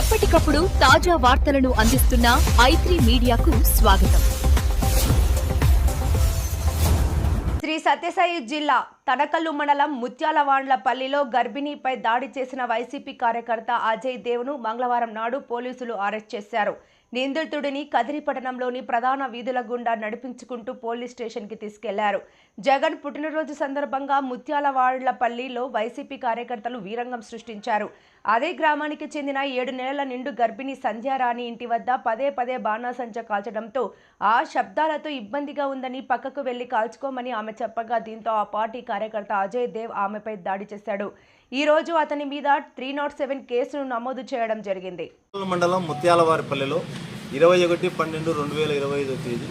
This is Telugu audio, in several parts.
ఎప్పటికప్పుడు తాజా వార్తలను అందిస్తున్న ఐత్రీ మీడియాకు స్వాగతం. శ్రీ సత్యసాయి జిల్లా తడకల్లు మండలం ముత్యాలవాండ్లపల్లిలో గర్భిణీపై దాడి చేసిన వైసీపీ కార్యకర్త అజయ్ దేవ్ను మంగళవారం నాడు పోలీసులు అరెస్ట్ చేశారు. నిందితుడిని కదిరిపట్టణంలోని ప్రధాన వీధుల గుండా నడిపించుకుంటూ పోలీస్ స్టేషన్కి తీసుకెళ్ళారు. జగన్ పుట్టినరోజు సందర్భంగా ముత్యాలవాళ్ళపల్లిలో వైసీపీ కార్యకర్తలు వీరంగం సృష్టించారు. అదే గ్రామానికి చెందిన ఏడు నెలల నిండు గర్భిణి సంధ్యారాణి ఇంటి వద్ద పదే పదే బాణాసంచ కాల్చడంతో ఆ శబ్దాలతో ఇబ్బందిగా ఉందని పక్కకు వెళ్ళి కాల్చుకోమని ఆమె చెప్పగా దీంతో ఆ పార్టీ కార్యకర్త అజయ్ దేవ్ ఆమెపై దాడి చేశాడు. ఈ రోజు అతని మీద త్రీ నాట్ సెవెన్ కేసును నమోదు చేయడం జరిగింది. మండలం ముత్యాలవారిపల్లెలో ఇరవై ఒకటి పన్నెండు రెండు వేల ఇరవై ఐదో తేదీ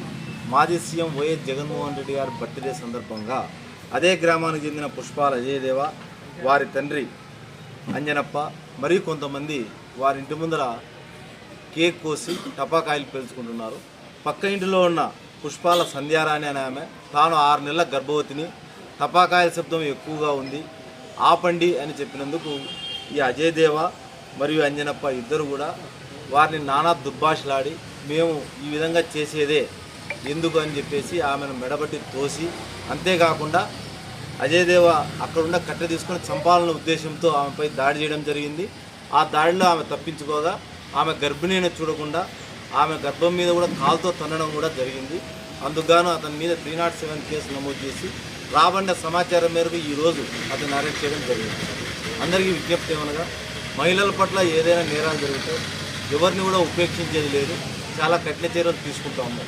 మాజీ సీఎం వైఎస్ జగన్మోహన్ రెడ్డి గారి బర్త్డే సందర్భంగా అదే గ్రామానికి చెందిన పుష్పాల అజయదేవ వారి తండ్రి అంజనప్ప మరియు కొంతమంది వారి ఇంటి ముందర కేక్ కోసి టపాకాయలు పేల్చుకుంటున్నారు. పక్క ఇంటిలో ఉన్న పుష్పాల సంధ్యారాణి అనే ఆమె తాను ఆరు నెలల గర్భవతిని. టపాకాయల శబ్దం ఎక్కువగా ఉంది. ఆపండి అని చెప్పినందుకు ఈ అజయ్ దేవ మరియు అంజనప్ప ఇద్దరు కూడా వారిని నానా దుర్భాషలాడి మేము ఈ విధంగా చేసేదే ఎందుకు? అని చెప్పేసి ఆమెను మెడబట్టి తోసి అంతేకాకుండా అజయ్ దేవ అక్కడున్న కట్టె తీసుకొని చంపాలన్న ఉద్దేశంతో ఆమెపై దాడి చేయడం జరిగింది. ఆ దాడిలో ఆమె తప్పించుకోగా ఆమె గర్భిణీని చూడకుండా ఆమె గర్భం మీద కూడా కాలుతో తన్నడం కూడా జరిగింది. అందుకుగాను అతని మీద త్రీ నాట్ సెవెన్ కేసు నమోదు చేసి రాబడిన సమాచారం మేరకు ఈరోజు అతను అరెస్ట్ చేయడం జరిగింది. అందరికీ విజ్ఞప్తి ఏమనగా మహిళల పట్ల ఏదైనా నేరాలు జరిగితే ఎవరిని కూడా ఉపేక్షించేది లేదు. చాలా కఠిన చర్యలు తీసుకుంటా ఉన్నాం.